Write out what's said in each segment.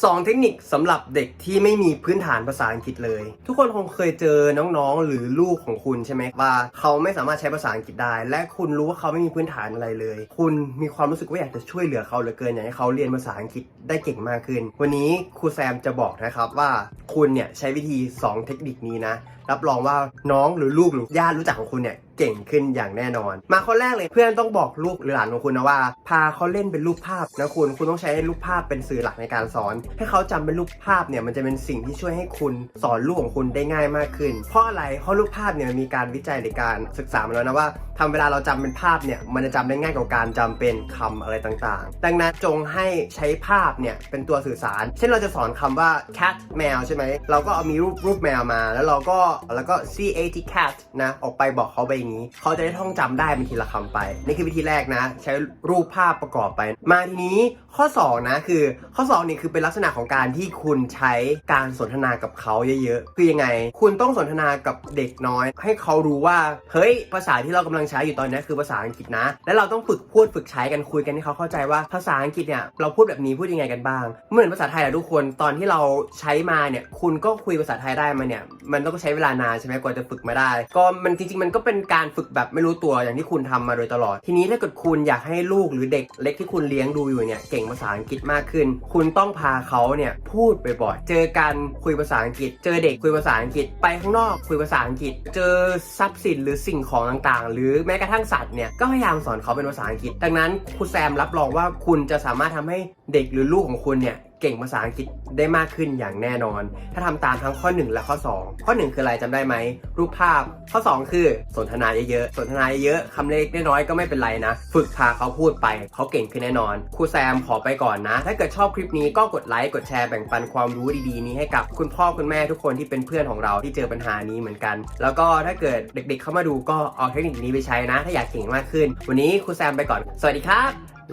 2 เทคนิคสำหรับเด็กที่ไม่มีพื้นฐานภาษาอังกฤษเลย ทุกคนคงเคยเจอน้องๆ หรือลูกของคุณใช่ไหมว่าเขาไม่สามารถใช้ภาษาอังกฤษได้ และคุณรู้ว่าเขาไม่มีพื้นฐานอะไรเลย คุณมีความรู้สึกว่าอยากจะช่วยเหลือเขาเหลือเกินอยากให้เขาเรียนภาษาอังกฤษได้เก่งมากขึ้น วันนี้ครูแซมจะบอกนะครับว่าคุณเนี่ยใช้วิธี 2 เทคนิคนี้นะรับรองว่าน้องหรือลูกหรือญาติรู้จักของคุณเนี่ยเก่งขึ้นอย่างแน่นอน มาข้อแรกเลยเพื่อนต้องบอกลูกหรือหลานของคุณนะว่า พาเขาเล่นเป็นรูปภาพนะคุณคุณต้องใช้รูปภาพเป็นสื่อหลักในการสอน ให้เขาจำเป็นรูปภาพเนี่ยมันจะเป็นสิ่งที่ช่วยให้คุณสอนลูกของคุณได้ง่ายมากขึ้น เพราะอะไรเพราะรูปภาพเนี่ยมีการวิจัยในการศึกษามาแล้วนะว่าทำเวลาเราจำเป็นภาพเนี่ยมันจะจำได้ง่ายกว่าการจำเป็นคำอะไรต่างๆ ดังนั้นจงให้ใช้ภาพเนี่ยเป็นตัวสื่อสาร เช่นเราจะสอนคำว่า cat แมวใช่ไหมเราก็เอามีรูปรูปแมวมา แล้วเราก็แล้วก็ c a t cat นะ ออกไปบอกเขาไปอย่างนี้ เขาจะได้ท่องจำได้เป็นทีละคำไป นี่คือวิธีแรกนะ ใช้รูปภาพประกอบไป มาทีนี้ข้อ 2 นะคือข้อ 2 นี่คือเป็นลักษณะของการที่คุณใช้การสนทนากับเขาเยอะๆ คือยังไง คุณต้องสนทนากับเด็กน้อย ให้เขารู้ว่า เฮ้ย ภาษาที่เรากำลังใช้อยู่ตอนนี้คือภาษาอังกฤษนะ และเราต้องฝึกพูดฝึกใช้กันคุยกันให้เขาเข้าใจว่าภาษาอังกฤษเนี่ยเราพูดแบบนี้พูดยังไงกันบ้าง เหมือนภาษาไทยอะทุกคนตอนที่เราใช้มาเนี่ยคุณก็คุยภาษาไทยได้มาเนี่ยมันต้องใช้เวลานานใช่ไหมกว่าจะฝึกมาได้ ก็มันจริงๆมันก็เป็นการฝึกแบบไม่รู้ตัวอย่างที่คุณทำมาโดยตลอด ทีนี้ถ้าเกิดคุณอยากให้ลูกหรือเด็กเล็กที่คุณเลี้ยงดูอยู่เนี่ยเก่งภาษาอังกฤษมากขึ้น คุณต้องพาเขาเนี่ยพูดบ่อยๆเจอกันคุยภาษาอังกฤษ เจอเด็กคุยภาษาอังกฤษไปข้างนอกคุยภาษาอังกฤษ เจอทรัพย์สินหรือสิ่งของต่างๆ หรือแม้กระทั่งสัตว์เนี่ยก็พยายามสอนเขาเป็นภาษาอังกฤษ ดังนั้นครูแซมรับรองว่าคุณจะสามารถทำให้เด็กหรือลูกของคุณเนี่ย เก่งภาษาอังกฤษได้มากขึ้นอย่างแน่นอน ถ้าทำตามทั้งข้อ 1 และข้อ 2 ข้อ 1 คืออะไรจำได้ไหม รูปภาพ ข้อ 2 คือสนทนาเยอะๆ สนทนาเยอะๆคำเล็กๆน้อยๆก็ไม่เป็นไรนะ ฝึกพาเขาพูดไป เขาเก่งขึ้นแน่นอน ครูแซมขอไปก่อนนะ ถ้าเกิดชอบคลิปนี้ก็กดไลค์ กดแชร์ แบ่งปันความรู้ดีๆ นี้ให้กับคุณพ่อคุณแม่ทุกคนที่เป็นเพื่อนของเราที่เจอปัญหานี้เหมือนกัน แล้วก็ถ้าเกิดเด็ก ๆ เข้ามาดูก็เอาเทคนิคนี้ไปใช้นะ ถ้าอยากเก่งมากขึ้น วันนี้ครูแซมไปก่อน สวัสดีครับ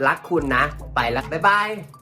รักคุณนะ ไปแล้วบ๊ายบาย